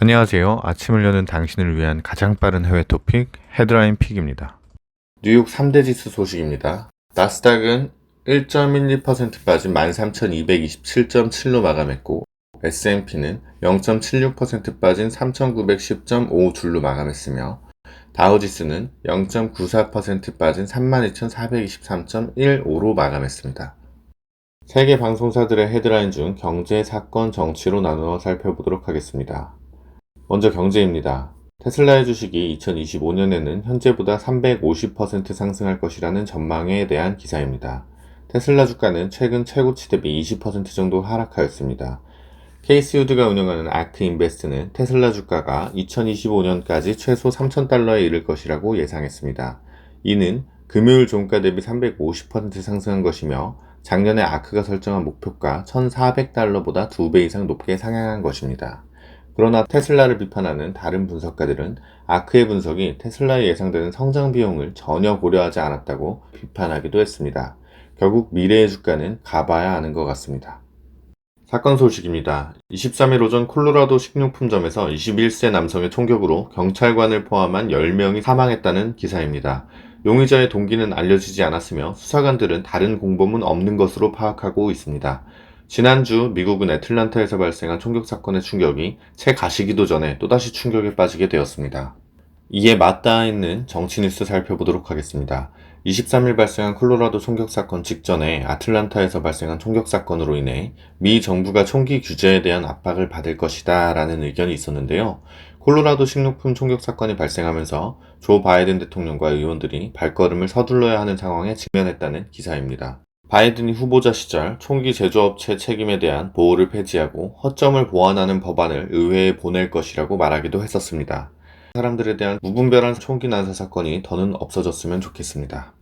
안녕하세요. 아침을 여는 당신을 위한 가장 빠른 해외 토픽 헤드라인 픽입니다. 뉴욕 3대 지수 소식입니다. 나스닥은 1.12% 빠진 13,227.7로 마감했고 S&P는 0.76% 빠진 3,910.52줄로 마감했으며 다우지수는 0.94% 빠진 32,423.15로 마감했습니다. 세계 방송사들의 헤드라인 중 경제, 사건, 정치로 나누어 살펴보도록 하겠습니다. 먼저 경제입니다. 테슬라의 주식이 2025년에는 현재보다 350% 상승할 것이라는 전망에 대한 기사입니다. 테슬라 주가는 최근 최고치 대비 20% 정도 하락하였습니다. 케이스 유드가 운영하는 아크 인베스트는 테슬라 주가가 2025년까지 최소 3,000달러에 이를 것이라고 예상했습니다. 이는 금요일 종가 대비 350% 상승한 것이며 작년에 아크가 설정한 목표가 1,400달러보다 2배 이상 높게 상향한 것입니다. 그러나 테슬라를 비판하는 다른 분석가들은 아크의 분석이 테슬라의 예상되는 성장 비용을 전혀 고려하지 않았다고 비판하기도 했습니다. 결국 미래의 주가는 가봐야 아는 것 같습니다. 사건 소식입니다. 23일 오전 콜로라도 식료품점에서 21세 남성의 총격으로 경찰관을 포함한 10명이 사망했다는 기사입니다. 용의자의 동기는 알려지지 않았으며 수사관들은 다른 공범은 없는 것으로 파악하고 있습니다. 지난주 미국은 애틀란타에서 발생한 총격 사건의 충격이 채 가시기도 전에 또다시 충격에 빠지게 되었습니다. 이에 맞닿아 있는 정치 뉴스 살펴보도록 하겠습니다. 23일 발생한 콜로라도 총격 사건 직전에 아틀란타에서 발생한 총격 사건으로 인해 미 정부가 총기 규제에 대한 압박을 받을 것이다 라는 의견이 있었는데요. 콜로라도 식료품 총격 사건이 발생하면서 조 바이든 대통령과 의원들이 발걸음을 서둘러야 하는 상황에 직면했다는 기사입니다. 바이든이 후보자 시절 총기 제조업체 책임에 대한 보호를 폐지하고 허점을 보완하는 법안을 의회에 보낼 것이라고 말하기도 했었습니다. 사람들에 대한 무분별한 총기 난사 사건이 더는 없어졌으면 좋겠습니다.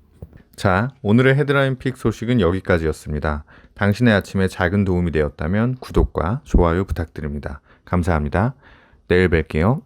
자, 오늘의 헤드라인 픽 소식은 여기까지였습니다. 당신의 아침에 작은 도움이 되었다면 구독과 좋아요 부탁드립니다. 감사합니다. 내일 뵐게요.